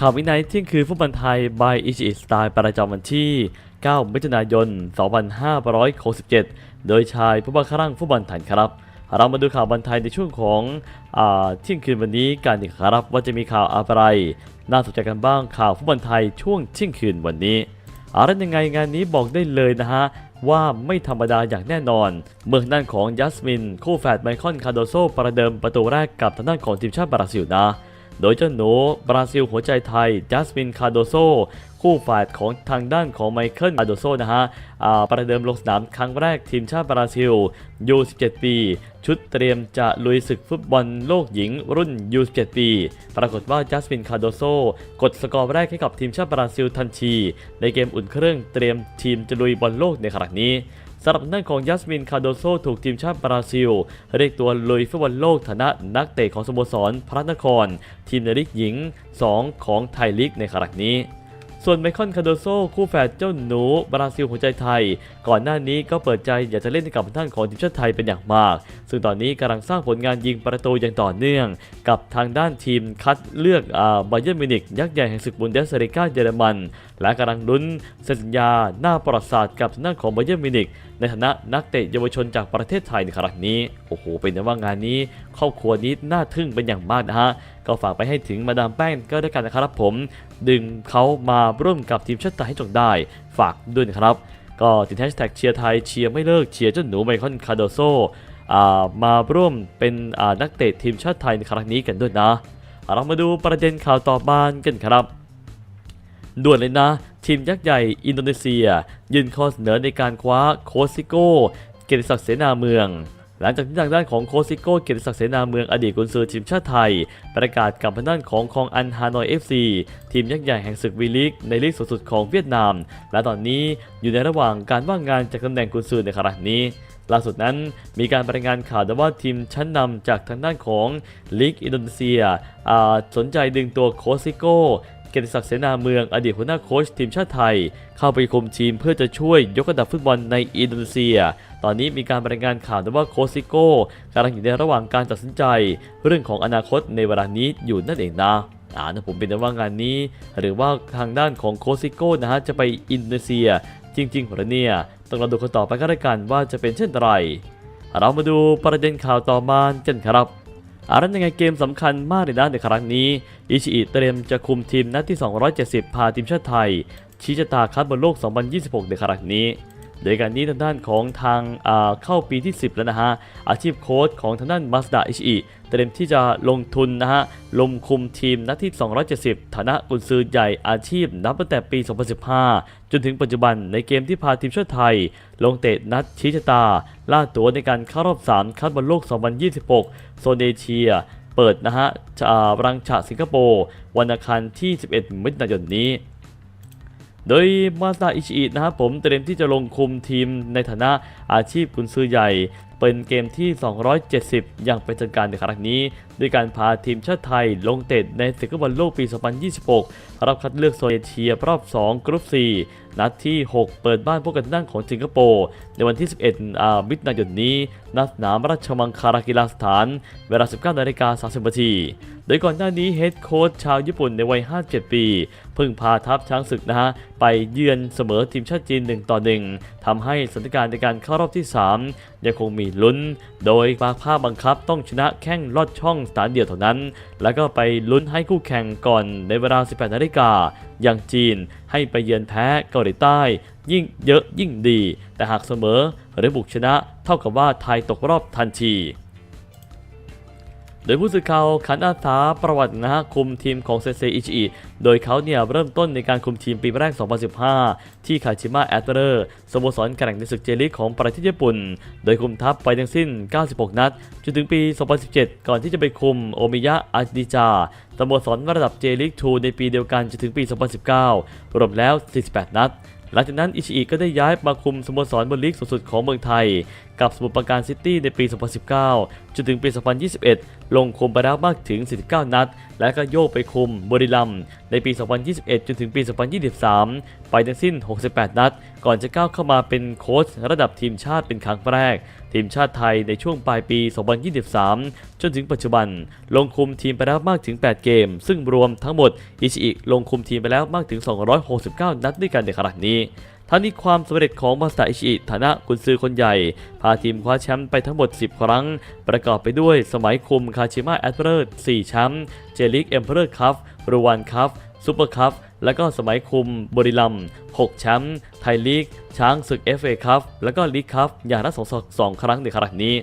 ข่าววินัยเที่ยงคืนฟุตบอลไทย by อิชิสไตล์ประจำวันที่ 9 มิถุนายน 2567 โดยชายผู้บังคับฟุตบอลไทยครับ เรามาดูข่าวบอลไทยในช่วงของอเที่ยงคืนวันนี้กันอีกครับว่าจะมีข่าวอะไร น่าสนใจกันบ้างข่าวฟุตบอลไทยช่วงเที่ยงคืนวันนี้อะไรยังไงงานนี้บอกได้เลยนะฮะว่าไม่ธรรมดาอย่างแน่นอน เมืองด้านของยัสมิน คู่แฝดไมคอนคาโดโซประเดิมประตูแรกกับทางด้านของทีมชาติบราซิลนะ โดยเจ้าหนูบราซิลหัวใจไทยจัสมินคาโดโซคู่ฝายของทางด้านของไมเคิลคาโดโซนะฮะประเดิมลงสนามครั้งแรกทีมชาติบราซิลยู17 ปี ชุดเตรียมจะลุยศึกฟุตบอลโลกหญิงรุ่นยู17 ปี ปรากฏว่าจัสมินคาโดโซกดสกอร์แรกให้กับทีมชาติบราซิลทันที ในเกมอุ่นเครื่องเตรียมทีมจะลุยบอลโลกในครั้งนี้ สำหรับด้านของยัสมินคาโดโซถูกทีมชาติบราซิล เรียกตัวลุยฟุตบอลโลกฐานะนักเตะของสโมสรพระนคร ทีมในลีกหญิง 2 ของไทยลีกในครั้งนี้ส่วนไมคอนคาโดโซคู่แฝดเจ้าหนูบราซิลหัวใจไทย ก่อนหน้านี้ก็เปิดใจอยากจะเล่นกับท่านของทีมชาติไทยเป็นอย่างมากซึ่งตอนนี้กำลังสร้างผลงานยิงประตูอย่างต่อเนื่อง กับทางด้านทีมคัดเลือกอ่าบาเยิร์นมิวนิกยักษ์ใหญ่แห่งศึกบุนเดสลิก้าเยอรมัน และกำลังลุ้นเซ็นสัญญาหน้าประวัติศาสตร์กับทางด้านของบาเยิร์นมิวนิกในฐานะนักเตะเยาวชนจากประเทศไทยในครั้งนี้โอ้โหเป็นแต่ว่างานนี้ครอบครัวนี้น่าทึ่งเป็นอย่างมากนะฮะก็ฝากไปให้ถึงมาดามแป้งก็ได้กันนะครับผม ดึงเขามาร่วมกับทีมชาติไทยให้จงได้ ฝากด้วยนะครับ ก็ติดแฮชแท็กเชียร์ไทยเชียร์ไม่เลิกเชียร์เจ้าหนูไมคอนคาโดโซ มาร่วมเป็นนักเตะทีมชาติไทยในครั้งนี้กันด้วยนะ เรามาดูประเด็นข่าวต่อมากันครับด่วนเลยนะ ทีมยักษ์ใหญ่อินโดนีเซีย ยื่นข้อเสนอในการคว้าโคซิโก้เกียรติศักดิ์เสนาเมือง หลังจากที่ทางด้านของโคซิโก้เกียรติศักดิ์เสนาเมืองอดีตกุนซือทีมชาติไทย ประกาศกับทางด้านของคองอันฮานอยเอฟซีทีมยักษ์ใหญ่แห่งศึกวีลีกในลีกสูงสุดของเวียดนาม และตอนนี้อยู่ในระหว่างการว่างงานจากตำแหน่งกุนซือในครั้งนี้ ล่าสุดนั้นมีการรายงานข่าวว่าทีมชั้นนำจากทางด้านของลีกอินโดนีเซียสนใจดึงตัวโคซิโก้เกียรติศักดิ์เสนาเมืองอดีตหัวหน้าโค้ชทีมชาติไทย เข้าไปคุมทีมเพื่อจะช่วยยกระดับฟุตบอลในอินโดนีเซีย ตอนนี้มีการรายงานข่าวว่าโคซิโก้กำลังอยู่ในระหว่างการตัดสินใจ เรื่องของอนาคตในเวลานี้อยู่นั่นเองนะ อ่านะผมเป็นแต่ว่างานนี้ หรือว่าทางด้านของโคซิโก้นะฮะจะไปอินโดนีเซีย จริงๆหรือเนี่ยต้องเราดูกันต่อไปก็แล้วกันว่าจะเป็นเช่นไร เรามาดูประเด็นข่าวต่อมากันครับอารันยังไงเกมสำคัญมากเลยนะในครั้งนี้อิชิอิเตรียมจะคุมทีมนัดที่ 270 พาทีมชาติไทยชี้ชะตาคัดบอลโลก 2026 ในครั้งนี้ โดยการนี้ทางด้านของทางเข้าปีที่ 10 แล้วนะฮะ อาชีพโค้ชของทางด้านมาสดาอิชิอิเตรียมที่จะลงทุนนะฮะลงคุมทีมนัดที่ 270 ฐานะกุนซือใหญ่อาชีพนับตั้งแต่ปี 2015 จนถึงปัจจุบันในเกมที่พาทีมชาติไทย ลงเตะนัดชี้ชะตา ล่าตัวในการเข้ารอบ 3 คัดบอลโลก 2026 โซนเอเชีย เปิดนะฮะรังฉะสิงคโปร์วันอังคารที่ 11 มิถุนายนนี้ โดยมาซาอิชิอินะครับผมเตรียมที่จะลงคุมทีมในฐานะอาชีพกุนซือใหญ่ เป็นเกมที่ 270 อย่างเป็นทางการในครั้งนี้ ด้วยการพาทีมชาติไทยลงเตะในศึกบอลโลกปี 2026 รับคัดเลือกโซนเอเชียรอบ 2 กรุ๊ป 4 นัดที่ 6 เปิดบ้านพบกันทางด้านของสิงคโปร์ในวันที่ 11อ่ามิถุนายนนี้ณสนามราชมังคลากีฬาสถาน เวลา 19 นาฬิกา 30 นาที โดยก่อนหน้านี้เฮดโค้ชชาวญี่ปุ่นในวัย 57 ปี เพิ่งพาทัพช้างศึกนะฮะ ไปเยือนเสมอทีมชาติจีน 1 ต่อ 1 ทำให้สถานการณ์ในการเข้ารอบที่ 3 ยังคงมีลุ้น โดยปาภาพบังคับต้องชนะแข้งลอดช่องสถานเดียวเท่านั้น แล้วก็ไปลุ้นให้คู่แข่งก่อนในเวลา 18 นาฬิกา อย่างจีนให้ไปเยือนแพ้เกาหลีใต้ ยิ่งเยอะยิ่งดี แต่หากเสมอหรือบุกชนะเท่ากับว่าไทยตกรอบทันที โดยผู้สื่อข่าวขันอาสาประวัตินะฮะคุมทีมของเซเซอิชิโดยเขาเนี่ยเริ่มต้นในการคุมทีมปีแรก 2015 ที่คาชิมะแอตเตอร์สโมสรแข่งในศึกเจลีกของประเทศญี่ปุ่น โดยคุมทัพไปทั้งสิ้น 96 นัด จนถึงปี 2017 ก่อนที่จะไปคุมโอมิยะอาดิจาสโมสรระดับเจลีก2ในปีเดียวกันจนถึงปี 2019 รวมแล้ว 48 นัดหลังจากนั้นอิชิอิก็ได้ย้ายมาคุมสโมสรบนลีกสูงสุดของเมืองไทย กับสมุทรปราการซิตี้ในปี 2019 จนถึงปี 2021 ลงคุมไปแล้วมากถึง 49 นัด และก็โยกไปคุมบุรีรัมย์ในปี 2021 จนถึงปี 2023 ไปทั้งสิ้น 68 นัด ก่อนจะก้าวเข้ามาเป็นโค้ชระดับทีมชาติเป็นครั้งแรก ทีมชาติไทยในช่วงปลายปี 2023 จนถึงปัจจุบัน ลงคุมทีมไปแล้วมากถึง 8 เกม ซึ่งรวมทั้งหมดอิชิอิลงคุมทีมไปแล้วมากถึง 269 นัดด้วยกันในขณะนี้ ทั้งนี้ความสำเร็จของมาสตอร์อิชิฐานะกุนซือคนใหญ่ พาทีมคว้าแชมป์ไปทั้งหมด 10 ครั้ง ประกอบไปด้วยสมัยคุมคาชิมะแอดเวอร์4แชมป์เจลิกเอ็มเพอร์คัพรูวันคัพซูเปอร์คัพและก็สมัยคุมบริลัม6แชมป์ไทยลีก ช้างศึก FA คัพและก็ลีกคัพอย่างละสองสองครั้งในครั้งนี้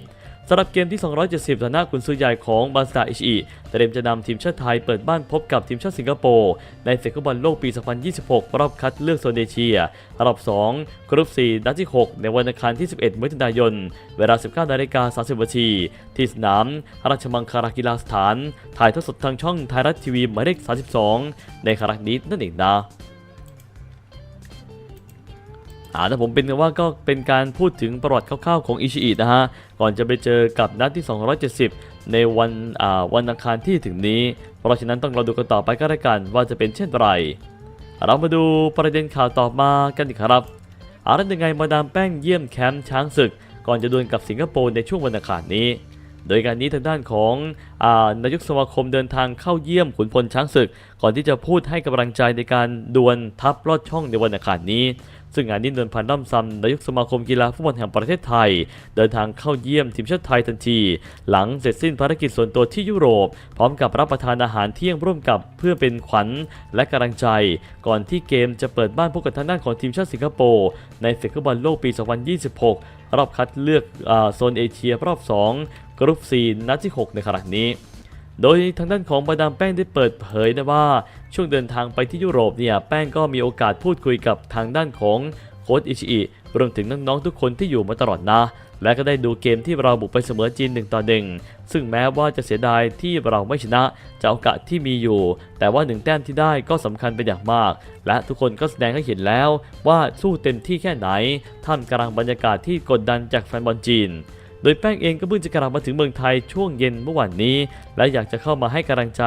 สำหรับเกมที่ 270ฐานะกุนซือใหญ่ของบาสตาอิชิเตรียมจะนำทีมชาติไทยเปิดบ้านพบกับทีมชาติสิงคโปร์ในศึกฟุตบอลโลกปี 2026 รอบคัดเลือกโซนเอเชีย รอบ 2 กรุ๊ป 4 นัดที่ 6 ในวันอังคารที่ 11มิถุนายน เวลา 19นาฬิกา30นาทีที่สนาม ราชมังคลากีฬาสถาน ถ่ายทอดสดทางช่องไทยรัฐทีวีหมายเลข 32 ในครั้งนี้นั่นเองนะ อ่าถ้าผมเป็นว่าก็เป็นการพูดถึงประวัติคร่าวๆของอิชิอินะฮะ ก่อนจะไปเจอกับนัดที่ 270 ในวันอ่าวันอังคารที่ถึงนี้ เพราะฉะนั้นต้องรอดูกันต่อไปก็แล้วกันว่าจะเป็นเช่นไร เรามาดูประเด็นข่าวต่อมากันอีกครับอารันยังไงมาดามแป้งเยี่ยมแคมป์ช้างศึก ก่อนจะดวลกับสิงคโปร์ในช่วงวันอังคารนี้ โดยการนี้ทางด้านของอานายกสมาคมเดินทางเข้าเยี่ยมขุนพลช้างศึก ก่อนที่จะพูดให้กำลังใจในการดวลทัพลอดช่องในวันอังคารนี้ ซึ่งงานนี้เดินพันด้อมซัมนายกสมาคมกีฬาฟุตบอลแห่งประเทศไทย เดินทางเข้าเยี่ยมทีมชาติไทยทันที หลังเสร็จสิ้นภารกิจส่วนตัวที่ยุโรป พร้อมกับรับประทานอาหารเที่ยงร่วมกับเพื่อเป็นขวัญและกำลังใจ ก่อนที่เกมจะเปิดบ้านพบกับทางด้านของทีมชาติสิงคโปร์ในศึกฟุตบอลโลกปี 2026 รอบคัดเลือกอโซนเอเชียรอบ 2 กรุ๊ป4นัดที่ 6 ในขณะนี้ โดยทางด้านของมาดามแป้งได้เปิดเผยนะว่า ช่วงเดินทางไปที่ยุโรปเนี่ยแป้งก็มีโอกาสพูดคุยกับทางด้านของโค้ชอิชิอิรวมถึงน้องๆทุกคนที่อยู่มาตลอดนะ และก็ได้ดูเกมที่เราบุกไปเสมอจีน1ต่อ1ซึ่งแม้ว่าจะเสียดายที่เราไม่ชนะจากโอกาสที่มีอยู่ แต่ว่าหนึ่งแต้มที่ได้ก็สำคัญเป็นอย่างมาก และทุกคนก็แสดงให้เห็นแล้วว่าสู้เต็มที่แค่ไหน ท่ามกลางบรรยากาศที่กดดันจากแฟนบอลจีน โดยแป้งเองก็เพิ่งจะกลับมาถึงเมืองไทยช่วงเย็นเมื่อวานนี้ และอยากจะเข้ามาให้กำลังใจ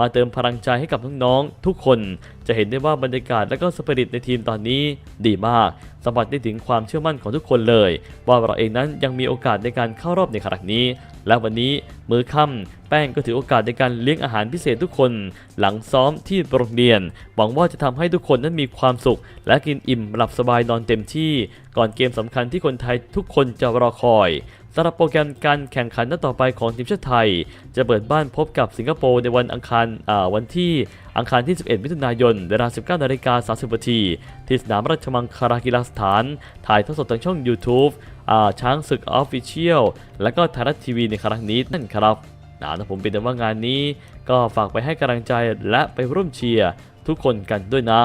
มาเติมพลังใจให้กับน้องๆทุกคน จะเห็นได้ว่าบรรยากาศและก็สปิริตในทีมตอนนี้ดีมากสัมผัสได้ถึงความเชื่อมั่นของทุกคนเลย ว่าเราเองนั้นยังมีโอกาสในการเข้ารอบในครั้งนี้ และวันนี้มือค่ำ แป้งก็ถือโอกาสในการเลี้ยงอาหารพิเศษทุกคน หลังซ้อมที่โรงเรียน หวังว่าจะทำให้ทุกคนนั้นมีความสุข และกินอิ่มหลับสบายนอนเต็มที่ ก่อนเกมสำคัญที่คนไทยทุกคนจะรอคอยสำหรับโปรแกรมการแข่งขันนัดต่อไปของทีมชาติไทย จะเปิดบ้านพบกับสิงคโปร์ในวันอังคารวันที่อังคารที่ 11 มิถุนายน เวลา 19นาฬิกา30นาทีที่สนามราชมังคลากีฬาสถาน ถ่ายทอดสดทางช่อง YouTube อช้างศึกออฟฟิเชียลและก็ไทยรัฐทีวีในครั้งนี้นั่นครับ นะนะผมเป็นแต่ว่างานนี้ก็ฝากไปให้กำลังใจและไปร่วมเชียร์ทุกคนกันด้วยนะ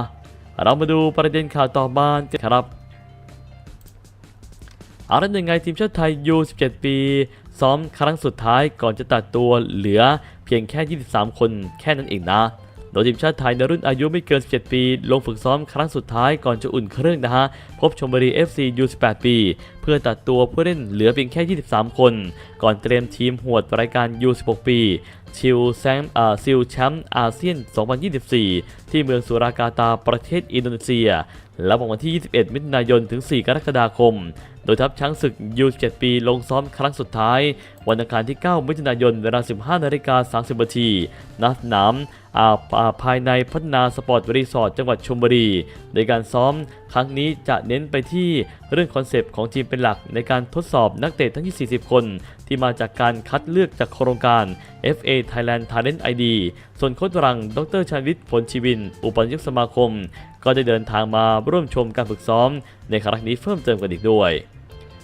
เรามาดูประเด็นข่าวต่อมานครับเอาละยังไงทีมชาติไทยยู17 ปี ซ้อมครั้งสุดท้ายก่อนจะตัดตัวเหลือเพียงแค่ 23 คนแค่นั้นเองนะ โดยทีมชาติไทยในรุ่นอายุไม่เกิน 17 ปี ลงฝึกซ้อมครั้งสุดท้ายก่อนจะอุ่นเครื่องนะฮะ พบชมบุรี FC U18 ปี เพื่อตัดตัวผู้เล่นเหลือเพียงแค่ 23 คน ก่อนเตรียมทีมหวดรายการ U16 ปี ชิลแซมอ่ซิลแชมป์อาเซียน 2024 ที่เมืองสุรากาตาประเทศอินโดนีเซีย และวันที่ 21 มิถุนายนถึง 4 กรกฎาคม โดยทัพช้างศึก U17 ปีลงซ้อมครั้งสุดท้าย วันอังคารที่ 9 มิถุนายนเวลา 15นาฬิกา30นาทีณสนามอ่าอ่า ภายในพัฒนาสปอร์ตรีสอร์ทจังหวัดชลบุรี โดยการซ้อมครั้งนี้จะเน้นไปที่เรื่องคอนเซปต์ของทีมเป็นหลักในการทดสอบนักเตะทั้ง 40 คน ที่มาจากการคัดเลือกจากโครงการ FA Thailand Talent ID ส่วนโค้ชรัง ดรชาญวิทย์ผลชีวิน อุปนายกสมาคม ก็ได้เดินทางมาร่วมชมการฝึกซ้อม ในครั้งนี้เพิ่มเติมกันอีกด้วย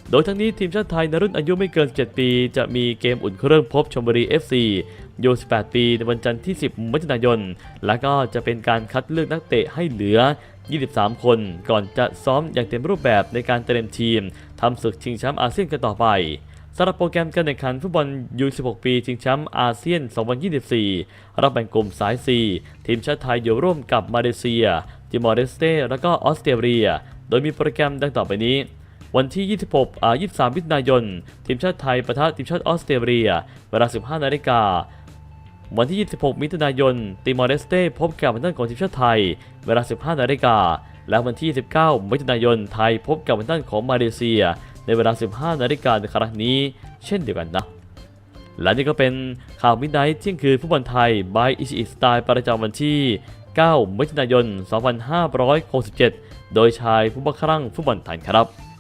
โดยทั้งนี้ทีมชาติไทยในรุ่นอายุไม่เกิน 7 ปี จะมีเกมอุ่นเครื่องพบชมบุรี FC ยู18 ปีในวันจันทร์ที่ 10มิถุนายน และก็จะเป็นการคัดเลือกนักเตะให้เหลือ 23 คน ก่อนจะซ้อมอย่างเต็มรูปแบบในการเตรียมทีมทำศึกชิงแชมป์อาเซียนกันต่อไปสำหรับโปรแกรมการแข่งขันฟุตบอลยู16 ปีชิงแชมป์อาเซียน 2024 รับแบ่งกลุ่มสาย4ทีมชาติไทยอยู่ร่วมกับมาเลเซีย ติมอร์เลสเตและก็ออสเตรเลีย โดยมีโปรแกรมดังต่อไปนี้ วันที่ 26อ่า23มิถุนายน ทีมชาติไทยปะทะทีมชาติออสเตรเลีย เวลา 15 นาฬิกา วันที่ 26 มิถุนายนติมอร์เลสเต้พบกับทางด้านของทีมชาติไทย เวลา 15 นาฬิกา และวันที่29มิถุนายนไทยพบกับทางด้านของมาเลเซีย ในเวลา 15 นาฬิกาในครั้งนี้ เช่นเดียวกันนะ และนี่ก็เป็นข่าวมิดไนท์เที่ยงคืนฟุตบอลไทย by อิชิอิสไตล์ประจำวันที่ 9 มิถุนายน 2567 โดยชายผู้บังคับฟุตบอลไทยครับ